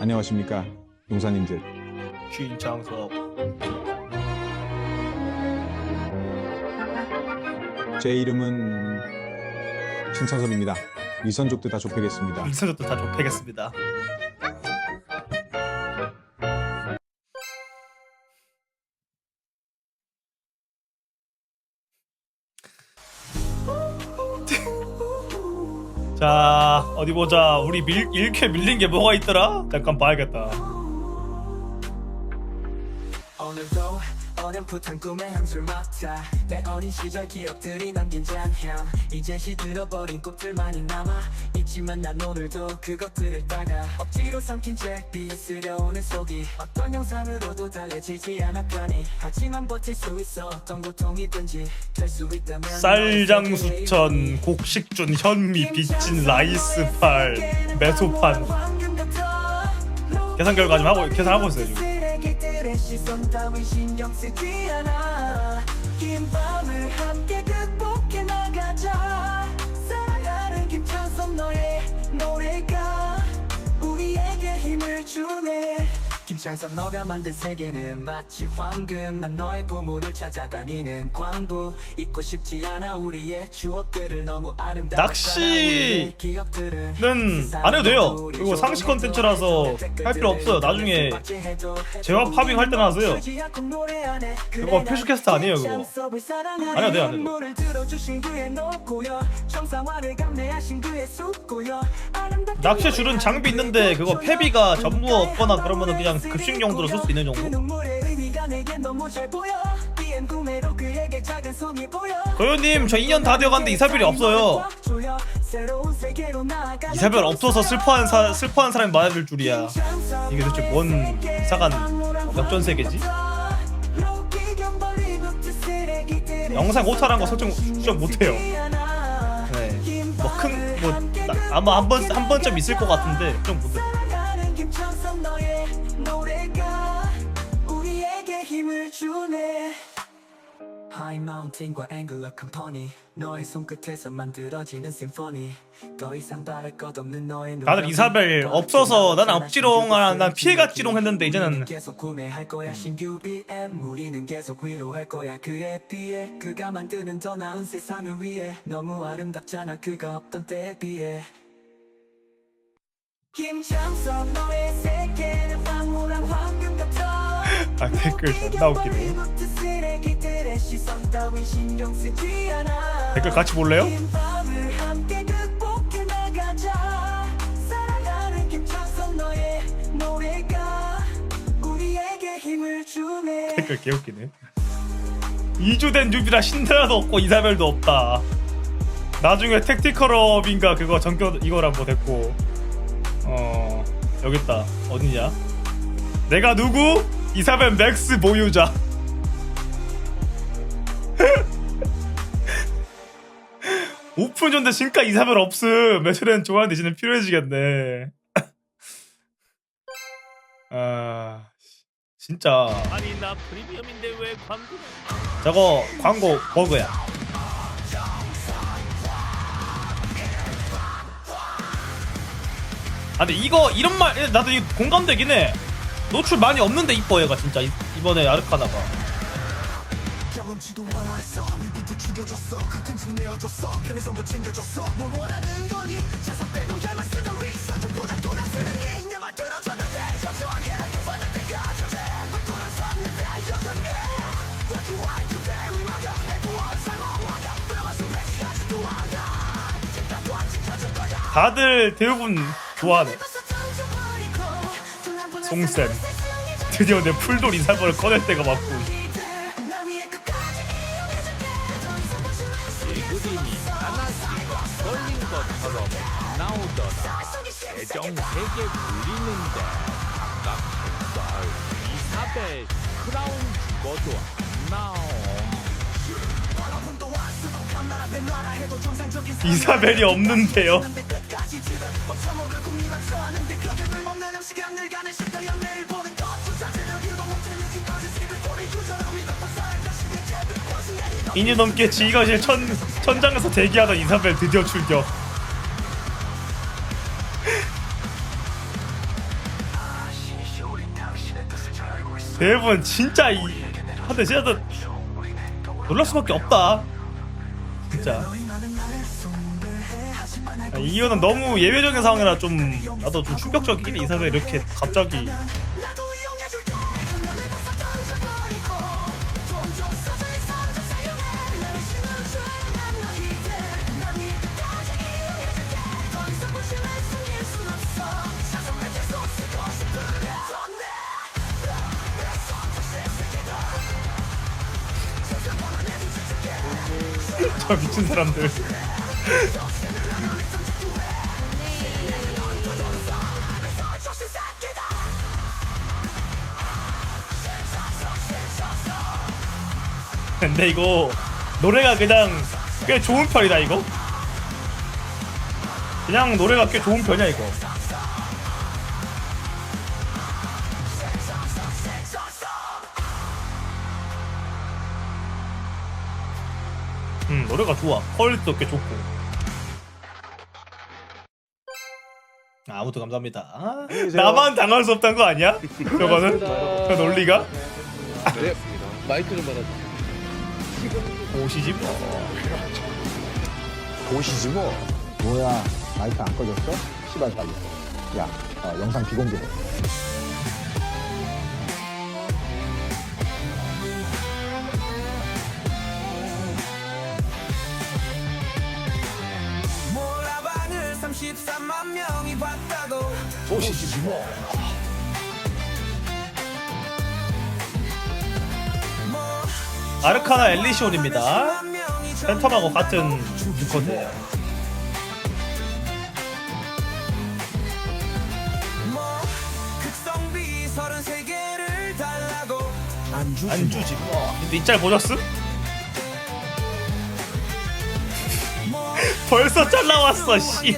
안녕하십니까 용사님들. 신창섭 제 이름은 신창섭입니다. 위선족도 다 좁히겠습니다. 이선적도 다 좁히겠습니다. 자 어디 보자 우리 밀, 이렇게 밀린 게 뭐가 있더라? 잠깐 봐야겠다 어렴풋한 꿈의 향수를 맡아. 내 어린 시절 기억들이 남긴 잔향. 이제 시들어버린 꽃들만이 남아. 있지만 난 오늘도 그것들을 따라 억지로 삼킨 채 비스려오는 속이 어떤 영상으로도 달래지지 않았거니. 하지만 버틸 수 있어 어떤 고통이든지 될 수 있다면 쌀장수천 곡식준 현미 빚진 라이스팔 메소판. 계산 결과 좀 하고 계산하고 있어요 지금 시선 따윈 신경 쓰지 않아. 긴 밤을 함께 극복해 나가자. 사랑하는 김찬섭 너의 노래가 우리에게 힘을 주네 김찬섭 너가 만든 세계는 마치 황금 난 너의 보물을 찾아다니는 광부 잊고 싶지 않아 우리의 추억들을 너무 아름다워 낚시 기억들은 는안 해도 돼요. 이거 상시 컨텐츠라서 할 필요 없어요. 나중에 제와 파빙 할 때나 하세요. 그거 퓨즈캐스트 아니에요, 그거. 안 해도 돼, 안 해도 낚시에 줄은 장비 있는데 그거 패비가 전부 없거나 그러면은 그냥 급식 용도로 쓸 수 있는 정도? 고요님 저 2년 다 되어갔는데 이사별이 없어요. 이사별 없어서 슬퍼하는 사, 슬퍼하는 사람이 많을 줄이야. 이게 도대체 뭔 이상한 역전세계지? 영상 오타란 거 설정 수정 못해요. 네. 뭐큰뭐 아마 한 번 한 번쯤 있을 것 같은데 좀 못해. 주네. 하이 마운틴과 앵글러 컴퍼니 너의 손끝에서 만들어지는 심포니 더 이상 바랄 것 없는 너의 다들 이사벨 없어서 난 억지롱 아, 난 피해갔지롱 했는데 이제는 계속 구매할 거야. 신규 BM. 우리는 계속 위로할 거야. 그에 비해 그가 만드는 더 나은 세상을 위해 너무 아름답잖아. 그가 없던 때에 비해. 김창섭 너의 세계는 황홀한 황금 같아 아 댓글 존나 웃기네. 댓글 같이 볼래요? 댓글 개웃기네. 2주 된 뉴비라 신드라도 없고 이사벨도 없다. 나중에 택티컬업인가 그거 전교 이거랑 뭐 됐고 어 여기 있다 어디냐? 내가 누구? 이사벨 맥스 보유자. 오픈존데 신가 이사벨 없음. 매출엔 좋아하는 대신에 필요해지겠네. 아 진짜 아니 나 프리미엄인데 왜 광고? 저거 광고 버그야. 아 근데 이거 이런 말 나도 이 공감되긴 해. 노출 많이 없는데 이뻐 얘가 진짜 이- 이번에 아르카나가. 다들 대부분 좋아하네. 송쌤. 드디어 내 풀돌 이사벌을 꺼낼 때가 맞고. 이. 이사벨이 없는데요. 2년 넘게 지휘관실 천, 천장에서 대기하던 인사벨 드디어 출격. 대부분 진짜 이 근데 진짜 놀랄 수밖에 없다. 진짜. 아, 이유는 너무 예외적인 상황이라 좀 나도 좀 충격적이긴 인사벨 이렇게 갑자기 저 미친 사람들. 근데 이거 노래가 그냥 꽤 좋은 편이다 이거? 그냥 노래가 꽤 좋은 편이야 이거 음 노래가 좋아 퀄리티도 꽤 좋고 아, 아무튼 감사합니다 계세요. 나만 당할 수 없다는 거 아니야? 저거는? 그 논리가? 네, 마이크 좀 받아주세요. 오시지 뭐 보시지 뭐. 뭐야 마이크 안 꺼졌어? 시발 빨리 야 어, 영상 비공개돼 몰라방을 33만 명이 봤다고. 보시지 뭐. 아르카나 엘리시온입니다. 팬텀하고 같은 유커드예요. 뭐 극성비 33개를 달라고. 안 주지 뭐. 근데 이짤 보셨음? 뭐 벌써 잘 나왔어 씨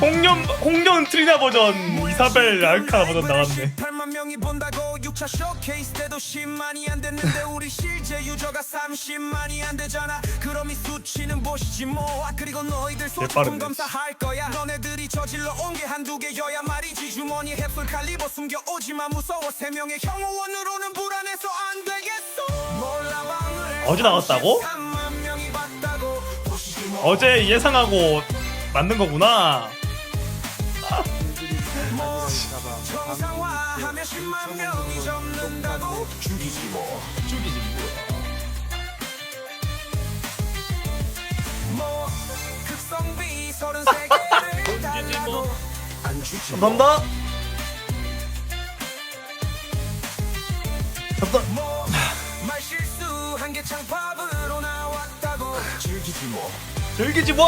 홍련 홍련 트리나 버전 이사벨 아르카나 버전 나왔네. 8만 명이 본다고 6차 쇼케이스 때도 10만이 안 됐는데 우리 실제 유저가 30만이 안 되잖아 그럼 이 수치는 보시지 뭐 아, 그리고 너희들 개빠르네. 검사할 거야. 너네들이 저질러 온 게 한두 개여야 말이지. 주머니 해플 칼리버 숨겨 오지만 무서워. 세 명의 형호원으로는 불안해서 안 되겠어 어제 나왔다고? 3만 어제 예상하고 만든 거구나. 뭐 정상화하면 10만 명이 접는다고 죽이지 뭐 죽이지 뭐 극성비 33개를 달라고 뭐. 안 주지 감사합니다. 뭐 말실수 한개 창팝으로 나왔다고 즐기지 뭐 즐기지 뭐!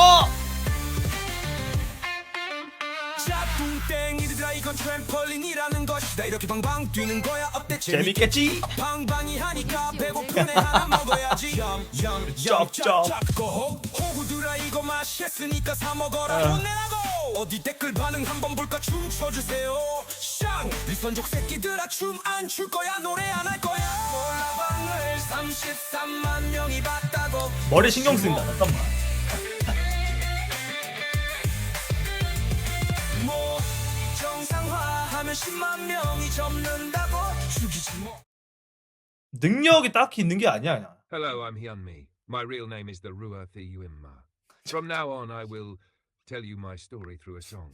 짝꿍땡이들아 이건 트램펄린이라는 것이다 이렇게 방방 뛰는 거야 어때 재밌겠지? 방방이 하니까 배고프네 하나 먹어야지. 쩝, 쩝. 짭고 호구들아 이거 맛있으니까 사 먹어라. 혼내라고! 어디 댓글 반응 한번 볼까 춤춰주세요. 샹! 리선족 새끼들아 춤 안 출 거야 노래 안 할 거야. 몰라방을 33만 명이 봤다고. 머리 신경 쓰인다. 잠깐만 정상화하면 10만 명이 접는다고 죽이지 뭐 능력이 딱히 있는 게 아니야 그냥 Hello, I'm Hyunmi. My real name is the Rua Thiyuimma. From now on, I will tell you my story through a song.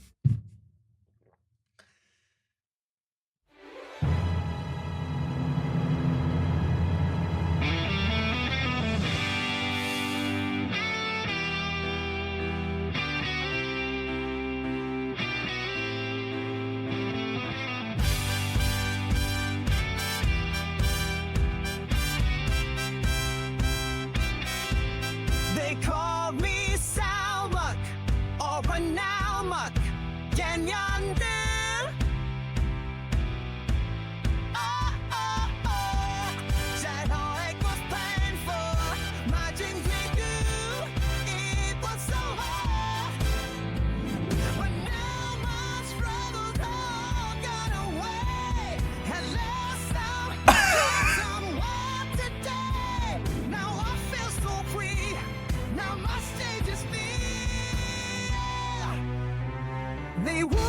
they would.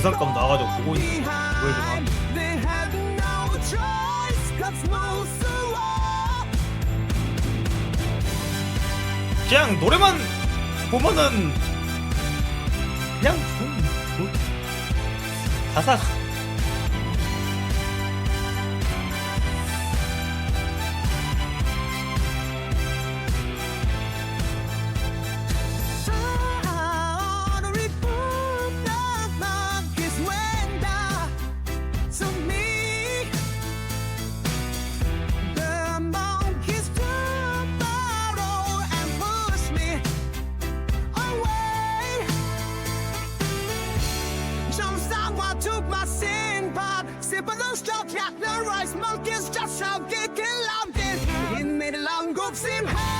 전상감 나와가지고 보고 있는 smooth 그냥 노래만 보면은 그냥 좀 뭐, 가사 balloons don't track the rice monkeys just how they can land it. In the long goofs in.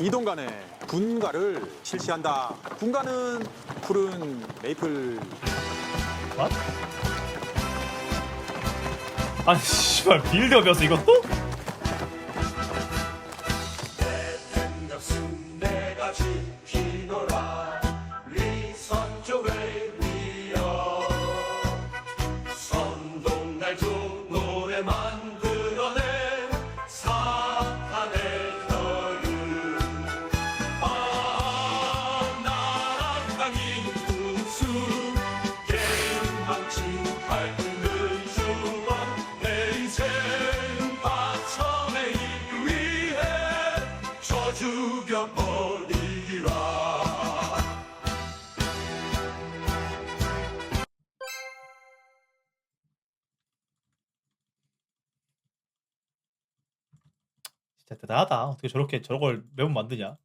이동 간에 분가를 실시한다. 분가는 푸른 메이플? 아니 씨발 빌드업이었어 이것도? 대단하다. 어떻게 저렇게 저걸 매번 만드냐